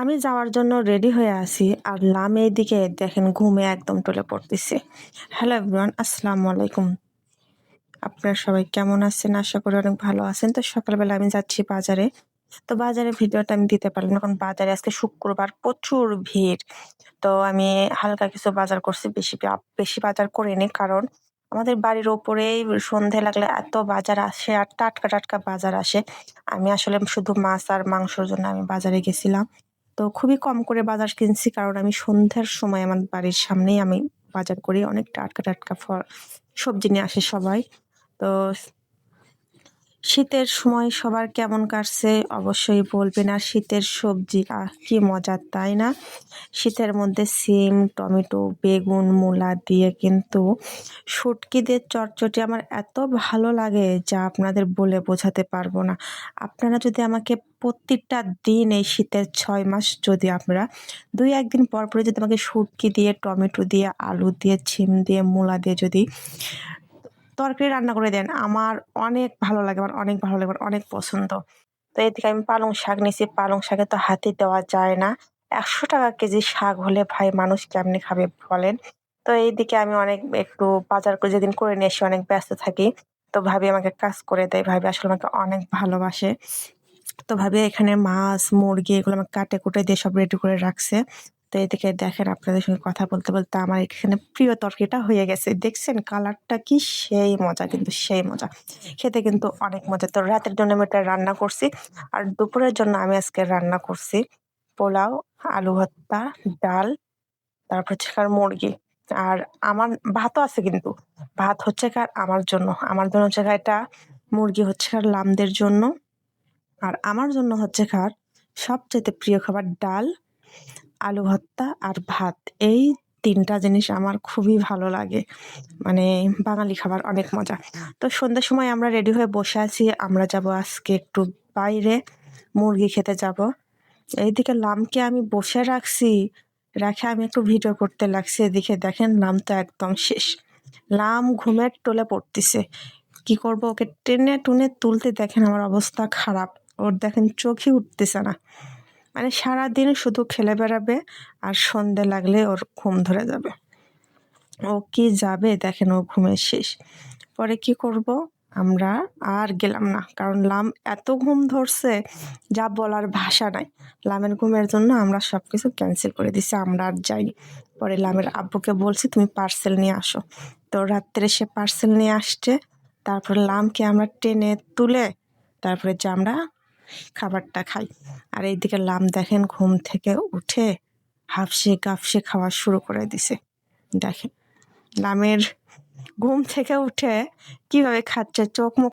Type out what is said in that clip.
আমি যাওয়ার জন্য রেডি হয়ে আছি আর লাম দিকে দেখেন ঘুমে একদম টলে পড়তেছে। হ্যালো এভরিওয়ান আসসালামু আলাইকুম। আপনারা সবাই কেমন আছেন? আশা করি অনেক ভালো আছেন। তো সকালবেলা আমি যাচ্ছি বাজারে। তো বাজারে ভিডিওটা আমি দিতে পারলাম না, কারণ বাজারে আজকে শুক্রবার প্রচুর ভিড়। তো আমি হালকা কিছু বাজার করছি, বেশি বেশি বাজার করিনি, কারণ আমাদের বাড়ির ওপরেই সন্ধে লাগলে এত বাজার আসে আর টাটকা টাটকা বাজার আসে। আমি আসলে শুধু মাছ আর মাংসর জন্য আমি বাজারে গেছিলাম। তো খুবই কম করে বাজার কিনছি, কারণ আমি সন্ধ্যার সময় আমার বাড়ির সামনেই আমি বাজার করি। অনেক টাটকা টাটকা ফল, সবজি নিয়ে আসে সবাই। তো শীতের সময় সবার কেমন কাটছে অবশ্যই বলবেন। আর শীতের সবজি, আহ, কি মজার, তাই না? শীতের মধ্যে সিম, টমেটো, বেগুন, মূলা দিয়ে কিন্তু শুটকি দিয়ে চটচটি আমার এত ভালো লাগে যা আপনাদের বলে বোঝাতে পারব না। আপনারা যদি আমাকে প্রত্যেকটা দিন এই শীতের ছয় মাস যদি আপনারা দুই একদিন পর পরে যদি আমাকে শুটকি দিয়ে, টমেটো দিয়ে, আলু দিয়ে ছিম দিয়ে, মূলা দিয়ে যদি তরকারি রান্না করে দেন। আমার অনেক ভালো লাগে, আমার অনেক ভালো লাগে অনেক পছন্দ। তো এদিকে আমি পালং শাক নিয়েছি। পালং শাকে তো হাতে দেওয়া যায় না। একশো টাকা কেজি শাক হলে ভাই মানুষ কেমনি খাবে বলেন? তো এইদিকে আমি অনেক একটু বাজার করে যেদিন করে নিয়ে এসে অনেক ব্যস্ত থাকি। তো ভাবি আমাকে কাজ করে দেয়। ভাবি আসলে আমাকে অনেক ভালোবাসে। তো ভাবি এখানে মাছ, মুরগি এগুলো আমাকে কাটে কুটে দিয়ে সব রেডি করে রাখছে। তো এদিকে দেখেন আপনাদের সঙ্গে কথা বলতে বলতে আমার এখানে প্রিয় তরকারিটা হয়ে গেছে। দেখছেন কালারটা কি সেই মজা, কিন্তু সেই মজা। খেতে কিন্তু অনেক মজা। তো রাতের জন্য আমি এটা রান্না করছি আর দুপুরের জন্য আমি আজকে রান্না করছি পোলাও, আলু ভর্তা, ডাল, তারপর হচ্ছে কার মুরগি। আর আমার ভাতও আছে কিন্তু। ভাত হচ্ছে কার আমার জন্য। আমার জন্য হচ্ছে এটা মুরগি হচ্ছে কার লামদের জন্য। আর আমার জন্য হচ্ছে কার সবচেয়ে প্রিয় খাবার ডাল। আলু ভর্তা আর ভাত। এই তিনটা জিনিস আমার খুবই ভালো লাগে। মানে বাঙালি খাবার অনেক মজা। তো সন্ধ্যের সময় আমরা রেডি হয়ে বসে আছি। আমরা যাব আজকে একটু বাইরে। মুরগি খেতে যাব। এইদিকে লামকে আমি বসে রাখছি। রেখে আমি একটু ভিডিও করতে লাগছি। এদিকে দেখেন লাম তো একদম শেষ। লাম ঘুমের টোলে পড়তেছে। কি করব ওকে টেনে টুনে তুলতে দেখেন আমার অবস্থা খারাপ। ওর দেখেন চোখই উঠতেছে না। মানে সারাদিন শুধু খেলে বেড়াবে আর সন্ধে লাগলে ওর ঘুম ধরে যাবে। ও কি যাবে দেখেন ও ঘুমের শেষ। পরে কি করব? আমরা আর গেলাম না। কারণ লাম এত ঘুম ধরছে, যা বলার ভাষা নাই। লামের ঘুমের জন্য আমরা সব কিছু ক্যান্সেল করে দিছি, আমরা আর যাইনি। পরে লামের আব্বুকে বলছি, তুমি পার্সেল নিয়ে আসো। তো রাত্রে সে পার্সেল নিয়ে আসছে, তারপরে লামকে আমরা টেনে তুলে, তারপরে যে আমরা খাবারটা খাই। আর এইদিকে লাম দেখেন ঘুম থেকে উঠে হাফসে গাফসে খাওয়া শুরু করে দিছে। দেখেন, লামের ঘুম থেকে উঠে কীভাবে খাচ্ছে, চোখ মুখ